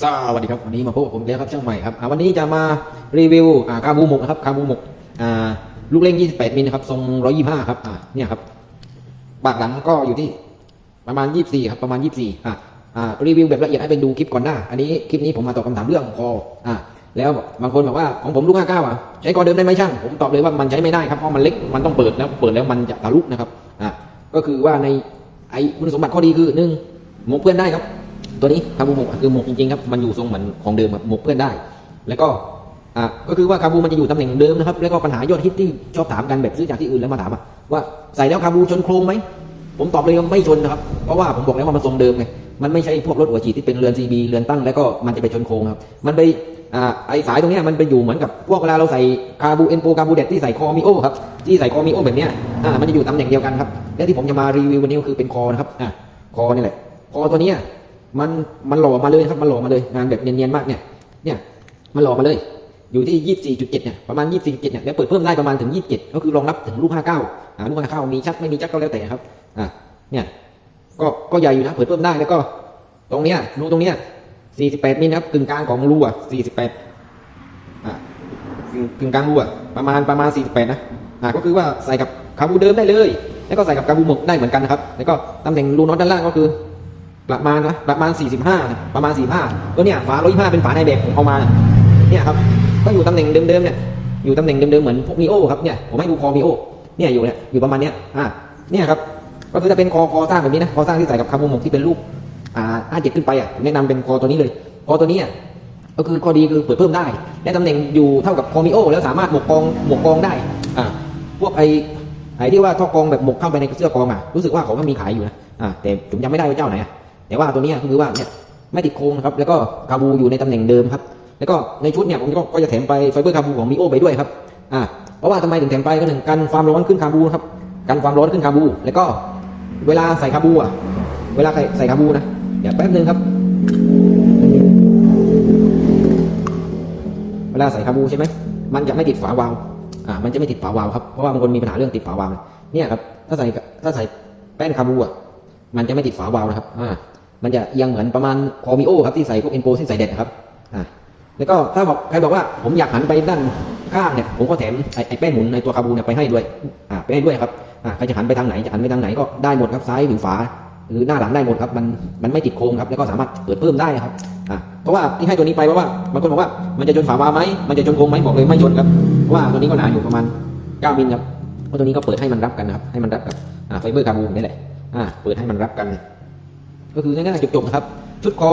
สวัสดีครับวันนี้มาพบกับผมแล้วครับช่างใหม่ครับวันนี้จะมารีวิวอ่าคาบูหมกนะครับคาบูหมกลูกเล่ง28มิลนะครับทรง 125 ครับเนี่ยครับปากหลังก็อยู่ที่ประมาณ 24 ครับประมาณ 24อ่าอ่ารีวิวแบบละเอียดให้ไปดูคลิปก่อนหน้า อันนี้คลิปนี้ผมมาตอบคำถามเรื่องคออ่าแล้วบางคนบอกว่าของผมลูก 59 อะใช้คอเดิมได้ไหมช่าง ผมตอบเลยว่ามันใช้ไม่ได้ครับเพราะมันเล็กมันต้องเปิดแล้วเปิดแล้วมันจะทะลุนะครับอ่าก็คือว่าในไอคุณสมบัติข้อดีคือหนึ่งหมกเพื่อนได้ครับ ตัวนี้คาบูหมกคือหมกจริงๆครับมันอยู่ทรงเหมือนของเดิมครับหมกเพื่อนได้ แล้วก็อะก็คือว่าคาบูมันจะอยู่ตำแหน่งเดิมนะครับแล้วก็ปัญหายอดฮิตที่ชอบถามกันแบบซื้อจากที่อื่นแล้วมาถามว่าใส่แล้วคาบูชนโครงไหมผมตอบเลยว่าไม่ชนนะครับเพราะว่าผมบอกแล้วว่ามันทรงเดิมไงมันไม่ใช่พวกรถหัวฉีดที่เป็นเรือนซีบีเรือนตั้งแล้วก็มันจะไปชนโครงครับมันไปอ่าไอสายตรงนี้มันไปอยู่เหมือนกับพวกเวลาเราใส่คาบูเอ็นโปคาบูเด็ดที่ใส่คอมิโอครับที่ใส่คอมิโอแบบเนี้ยอ่ามันจะอยู่ตำแหน่งเดียวกันครับและที่ผมจะมารีวิววันนี้ก็คือเป็นคอนะครับอะคอนี่แหละคอตัวเนี้ย มันมันหล่อมาเลยครับมันหล่อมาเลยงานแบบเนียนๆมากเนี่ยเนี่ยมันหล่อมาเลยอยู่ที่ยี่สี่จุดเจ็ดเนี่ยประมาณยี่สี่จุดเจ็ดเนี่ยแล้วเปิดเพิ่มได้ประมาณถึงยี่สิบเจ็ดก็คือรองรับถึงลูกห้าเก้าอ่าลูกห้าเก้ามีชักไม่มีชักก็แล้วแต่ครับอ่าเนี่ยก็ก็ใหญ่อยู่นะเปิดเพิ่มได้แล้วก็ ตรงเนี้ยรูตรงเนี้ยสี่สิบแปดมิลครับกึ่งกลางของรูอะสี่สิบแปดอ่ากึ่งกึ่งกลางรูอะประมาณประมาณสี่สิบแปดนะอ่าก็คือว่าใส่กับคาบูเดิมได้เลย แล้วก็ใส่กับคาบูหมกได้เหมือนกันนะครับแล้วก็ตำแหน่งรูน็อตด้านล่างก็คือ ประมาณนะประมาณ 45นะประมาณ 45ก็เนี่ยฝา125เป็นฝาในแบบผมเอามาเนี่ยครับก็อยู่ตำแหน่งเดิมๆเนี่ยอยู่ตำแหน่งเดิมๆเหมือนพวกมีโอครับเนี่ยผมให้ดูคอมีโอเนี่ยอยู่เนี่ยอยู่ประมาณเนี้ยอ่าเนี่ยครับก็คือจะเป็นคอคอสร้างแบบนี้นะคอสร้างที่ใส่กับคาบูหมกที่เป็นรูปอ่าห้าเจ็ดขึ้นไปอะผมแนะนำเป็นคอตัวนี้เลยคอตัวนี้อะก็คือข้อดีคือเปิดเพิ่มได้และตำแหน่งอยู่เท่ากับคอมิโอ แล้วสามารถหมกกองหมกกองได้อ่าพวกไอไอที่ว่าท่อกองแบบหมกเข้าไปในเสื้อกองอะรู้สึกว่าเขาก็มีขายอยู่นะอ่าแต่ผมจำไม่ได้ว่าเจ้าไหนอะ แต่ว่าตัวนี้ก็คือว่าเนี่ยไม่ติดโครงนะครับแล้วก็คาบูอยู่ในตำแหน่งเดิมครับแล้วก็ในชุดเนี่ยผมก็จะแถมไปไฟเบอร์คาบูของมิโอไปด้วยครับอ่าเพราะว่าทำไมถึงแถมไปก็หนึ่งกันความร้อนขึ้นคาบูครับกันความร้อนขึ้นคาบู แล้วก็เวลาใส่คาบูอะเวลาใส่ใส่คาบูนะเดี๋ยวแป๊บนึงครับ เวลาใส่คาบูใช่ไหมมันจะไม่ติดฝาวาล์วอ่ามันจะไม่ติดฝาวาล์วครับเพราะว่าบางคนมีปัญหาเรื่องติดฝาวาล์วเนี่ยครับถ้าใส่ถ้าใส่แป้นคาบูอะมันจะไม่ติดฝาวาล์วนะครับอ่า มันจะยังเหมือนประมาณคอมิโอครับที่ใส่พวกเอ็นโปที่ใส่เด็ดครับอ่าแล้วก็ถ้าบอกใครบอกว่าผมอยากหันไปด้านข้างเนี่ยผมก็แถมไอ้ไอ้แป้นหมุนในตัวคาบูเนี่ยไปให้ด้วยอ่าไปให้ด้วยครับอ่าใครจะหันไปทางไหนจะหันไปทางไหนก็ได้หมดครับซ้ายหรือขวาหรือหน้าหลังได้หมดครับมันมันไม่ติดโครงครับแล้วก็สามารถเปิดเพิ่มได้ครับอ่าเพราะว่าที่ให้ตัวนี้ไปเพราะว่าบางคนบอกว่ามันจะชนฝาวาไหมมันจะชนโครงไหมบอกเลยไม่ชนครับเพราะว่าตัวนี้ก็หนาอยู่ประมาณ9มิลครับเพราะตัวนี้ก็เปิดให้มันรับกันนะครับให้มันรับกับไฟเบอร์คาบูนี่แหละอ่าเปิดให้มันรับกัน ก็คือง่ายๆจบๆนะครับ ชุดคอ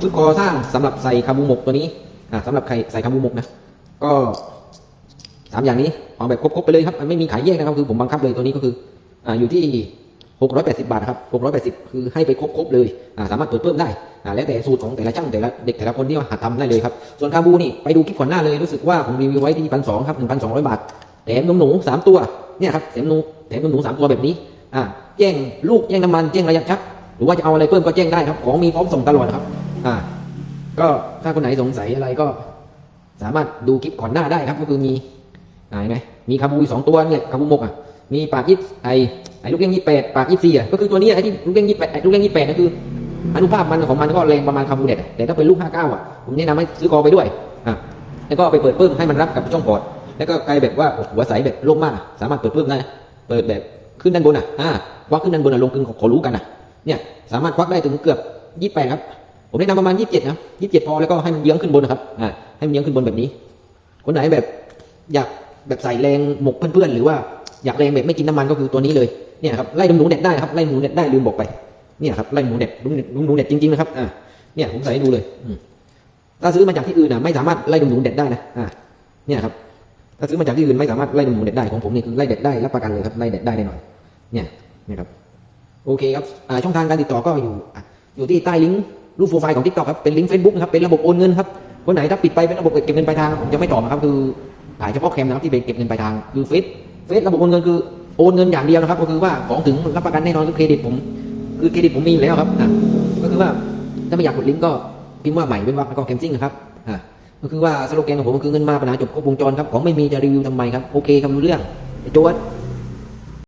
ชุดคอสร้างสำหรับใส่คาบูหมกตัวนี้อ่าสำหรับใครใส่คาบูหมกนะก็สามอย่างนี้เอาแบบครบๆไปเลยครับไม่มีขายแยกนะครับคือผมบังคับเลยตัวนี้ก็คืออ่าอยู่ที่680 บาทครับ680 คือให้ไปครบๆเลยอ่าสามารถเปิดเพิ่มได้อ่าแล้วแต่สูตรของแต่ละช่างแต่ละเด็กแต่ละคนที่ว่าหัดทำได้เลยครับส่วนคาบูนี่ไปดูคลิปก่อนหน้าเลยรู้สึกว่าผมรีวิวไว้ที่พันสองครับ1,200บาทแถมนมหนูสามตัวเนี่ยครับแถมหนูแถมนมหนูสามตัวแบบนี้อ่าแจ้งลูกแจ้งน้ำมันแจ้งระยะชัก หรือว่าจะเอาอะไรเพิ่มก็แจ้งได้ครับ ของมีพร้อมส่งตลอดครับ อ่า ก็ถ้าคนไหนสงสัยอะไรก็ สามารถดูคลิปก่อนหน้าได้ครับ ก็คือมีอ่าเห็นไหมมีคาบูอีสองตัวเนี่ยคาบูมกอะมีปากยี่ไอไอลูกเลี้ยงยี่แปดปากยี่สี่อะก็คือตัวนี้ไอที่ลูกเลี้ยงยี่แปดไอลูกเลี้ยงยี่แปดนั่นคืออนุภาพมันของมันก็แรงประมาณคาบูเด็ดแต่ถ้าเป็นลูกห้าเก้าอะผมแนะนำให้ซื้อกอไปด้วยอ่าแล้วก็ไปเปิดเพิ่มให้มันรับกับช่องพอร์ตแล้วก็ไกลแบบว่าหัวใสแบบโล่งมาก สามารถเปิดเพิ่มได้เปิดแบบขึ้นด้านบนอะอ่าวักขึ้นด้านบนอะลงกึ่งขอรู้กันอะ เนี่ยสามารถควักได้ถึงเกือบยี่สิบแปดครับ ผมแนะนำประมาณยี่สิบเจ็ดนะยี่สิบเจ็ดพอแล้วก็ให้มันเยื้องขึ้นบนนะครับอ่าให้มันเยื้องขึ้นบนแบบนี้ คนไหนแบบอยากแบบใส่แรงหมกเพื่อนๆหรือว่าอยากแรงแบบไม่กินน้ำมันก็คือตัวนี้เลยเนี่ยครับไล่ดุมหนูเด็ดได้ครับไล่หนูเด็ดได้ลืมบอกไปเนี่ยครับไล่หนูเด็ดดุมดุมหนูเด็ดจริงๆนะครับอ่าเนี่ยผมใส่ให้ดูเลยถ้าซื้อมาจากที่อื่นนะไม่สามารถไล่ดุมหนูเด็ดได้นะอ่าเนี่ยครับถ้าซื้อมาจากที่อื่นไม่สามารถไล่ดุมหนูเด็ดได้ของผมนี่คือไล่เด็ดได้รับประกันเลยครับไล่เด็ดได้แน่นอนเนี่ยนี่ยครับ โอเคครับช่องทางการติดต่อก็อยู่อยู่ที่ใต้ลิงก์รูปโปรไฟล์ของ TikTok ครับเป็นลิงก์ Facebook นะครับเป็นระบบโอนเงินครับคนไหนถ้าปิดไปเป็นระบบเก็บเงินปลายทางผมจะไม่ตอบนะครับคือถ่ายเฉพาะแคมนะครับที่เป็นเก็บเงินปลายทางคือเฟซเฟซระบบโอนเงินคือโอนเงินอย่างเดียวนะครับ ก็คือว่าของถึงรับประกันแน่นอนคือเครดิตผม คือเครดิตผมมีแล้วครับก็คือว่าถ้าไม่อยากกดลิงก์ก็พิมพ์ว่าใหม่เป็นวักแล้วก็แคมซิ่งนะครับก็คือว่าสโลแกนของผมก็คือเงินมาปัญหาจบครบวงจรครับของไม่มีจะรีวิวทำไมครับโอเคครับรู้เรื่องโจวด